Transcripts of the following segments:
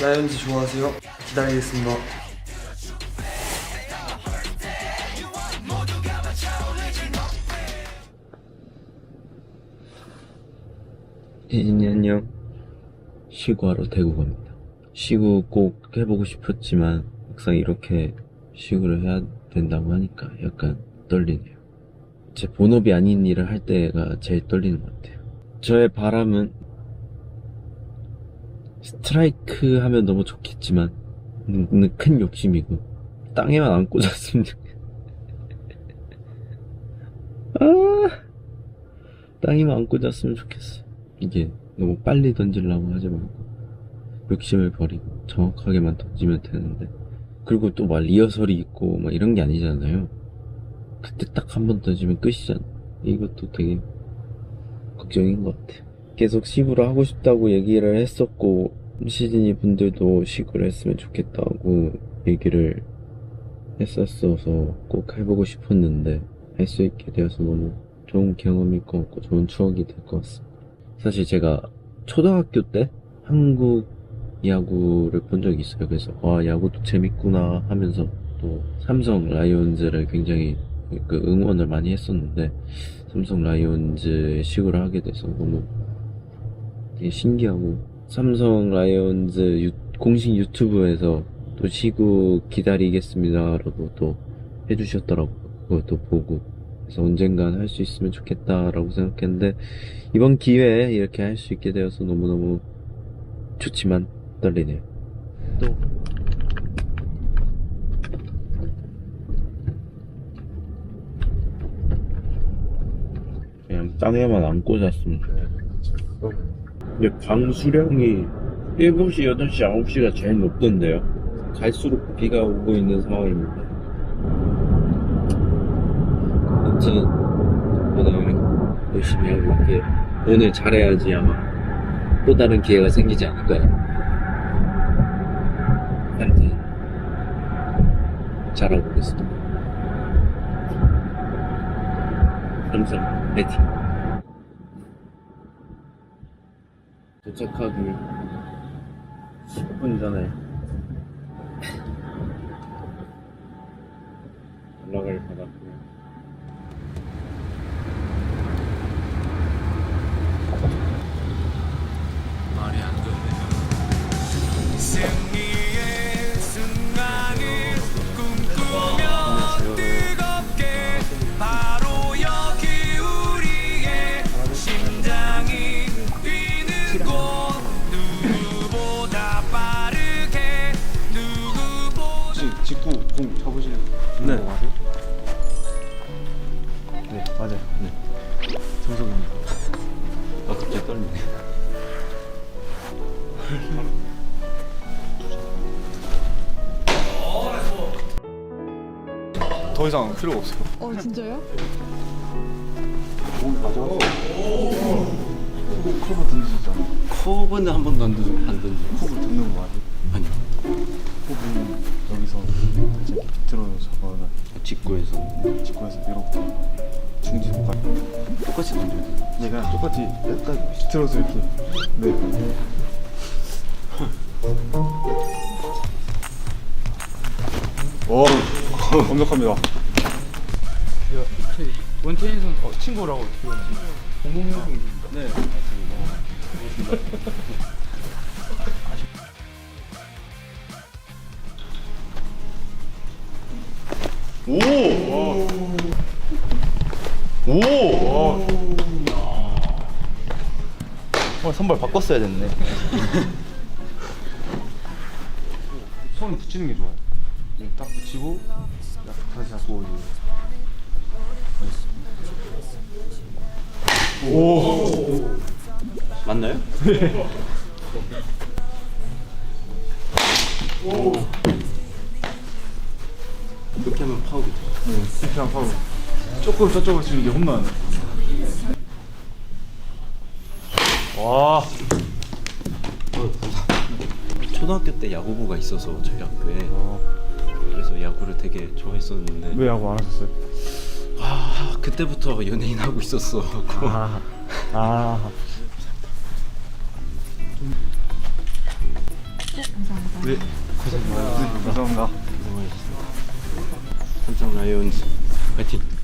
라이온즈 좋아하세요? 기다리겠습니다. 혜진이 안녕. 시구하러 대구 갑니다. 시구 꼭 해보고 싶었지만 막상 이렇게 시구를 해야 된다고 하니까 약간 떨리네요. 제 본업이 아닌 일을 할 때가 제일 떨리는 것 같아요. 저의 바람은 스트라이크 하면 너무 좋겠지만 는큰 욕심이고 땅에만 안 꽂았으면 좋겠. 아 땅에만 안 꽂았으면 좋겠어. 이게 너무 빨리 던지려고 하지 말고 욕심을 버리고 정확하게만 던지면 되는데. 그리고 또 막 리허설이 있고 막 이런 게 아니잖아요. 그때 딱 한 번 던지면 끝이잖아. 이것도 되게 걱정인 것 같아요 계속 시구를 하고 싶다고 얘기를 했었고 시즈니 분들도 시구를 했으면 좋겠다고 얘기를 했었어서 꼭 해보고 싶었는데 할 수 있게 되어서 너무 좋은 경험일 것 같고 좋은 추억이 될 것 같습니다 사실 제가 초등학교 때 한국 야구를 본 적이 있어요. 그래서 와 야구도 재밌구나 하면서 또 삼성 라이온즈를 굉장히 그 응원을 많이 했었는데 삼성 라이온즈에 시구를 하게 돼서 너무 되게 신기하고 삼성 라이온즈 유- 공식 유튜브에서 또 시구 기다리겠습니다라고 또 해주셨더라고요. 그것도 보고 그래서 언젠간 할 수 있으면 좋겠다라고 생각했는데 이번 기회에 이렇게 할 수 있게 되어서 너무너무 좋지만 떨리네요. 또 그냥 땅에만 안 꽂았으면 좋겠어. 근데 강수량이 7시, 8시, 9시가 제일 높던데요. 갈수록 비가 오고 있는 상황입니다. 아무튼 오늘 열심히 하고 올게요. 오늘 잘해야지 아마 또 다른 기회가 생기지 않을까요? 하여튼 잘하고 있습니다. 삼성 파이팅 도착하기 10분 전에 연락을 받았고 직구 공 잡으시는 네. 거 아세요? 네 맞아요 네 정석입니다 아 갑자기 떨리네. 더 이상 필요가 없어요 어 진짜요? 공 가져왔어요 커브 던지시잖아요 커브는 한 번도 안 던, 안 던져. 커브 듣는 거 아세요? 아니요. 밑으로 잡아서 직구에서 직구에서 이렇게 중지까지 똑같이 던져야 돼. 네 그냥 똑같이 약간 비틀어서 이렇게 네 오, 완벽합니다. 원태인 선 어, 친구라고 공공용 선수입니다. 네. 어, 선발 바꿨어야 됐네. 손 붙이는 게 좋아요. 네, 딱 붙이고 약 다시 잡고 올리고. 맞나요? 그렇게 하면 파울이죠. 네, 스피드한 파울. 조금 저쪽으로 치는 게 홈런. 와, 초등학교 때 야구부가 있어서 저희 학교에 그래서 야구를 되게 좋아했었는데 왜 야구 안 하셨어요? 아 그때부터 연예인 하고 있었어. 아, 아, 감사합니다. 네, 고생 많으셨습니다. 감사합니다. 삼성 라이온즈 파이팅!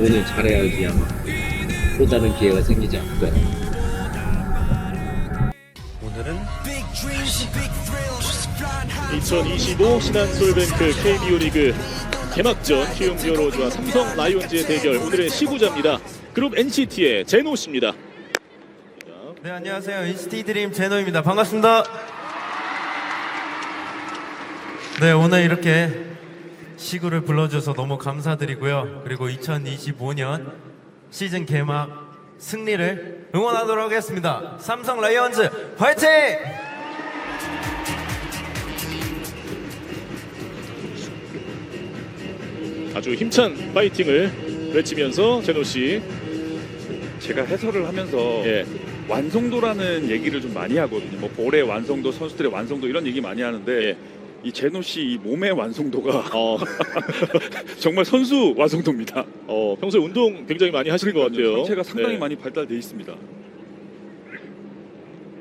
오늘 잘해야지 아마 또 다른 기회가 생기지 않을 거야. 오늘은 2025 신한솔뱅크 KBO 리그 개막전 키움즈 로즈와 삼성 라이온즈의 대결 오늘의 시구자입니다. 그룹 NCT의 제노 씨입니다. 네 안녕하세요 NCT 드림 제노입니다 반갑습니다 네 오늘 이렇게 시구를 불러줘서 너무 감사드리고요 그리고 2025년 시즌 개막 승리를 응원하도록 하겠습니다 삼성 라이온즈 화이팅! 아주 힘찬 파이팅을 외치면서 제노 씨, 제가 해설을 하면서 예, 완성도라는 얘기를 좀 많이 하거든요. 뭐 볼의 완성도, 선수들의 완성도 이런 얘기 많이 하는데 예. 이 제노 씨 이 몸의 완성도가 어, 정말 선수 완성도입니다. 어, 평소에 운동 굉장히 많이 하시는 것 같아요. 상체가 상당히 네. 많이 발달돼 있습니다.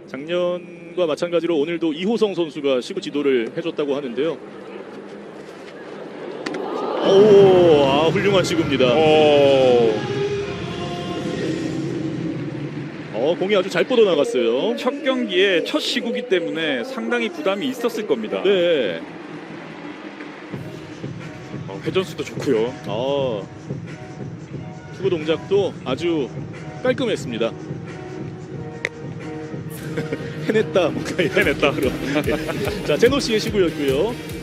작년과 마찬가지로 오늘도 이호성 선수가 시구 지도를 해줬다고 하는데요. 오, 아, 훌륭한 시구입니다. 어, 공이 아주 잘 뻗어 나갔어요. 첫 경기에 첫 시구기 때문에 상당히 부담이 있었을 겁니다. 네. 어, 회전수도 좋고요. 아, 투구 동작도 아주 깔끔했습니다. 해냈다, 뭔가 해냈다. 그럼. 자, 제노 씨의 시구였고요.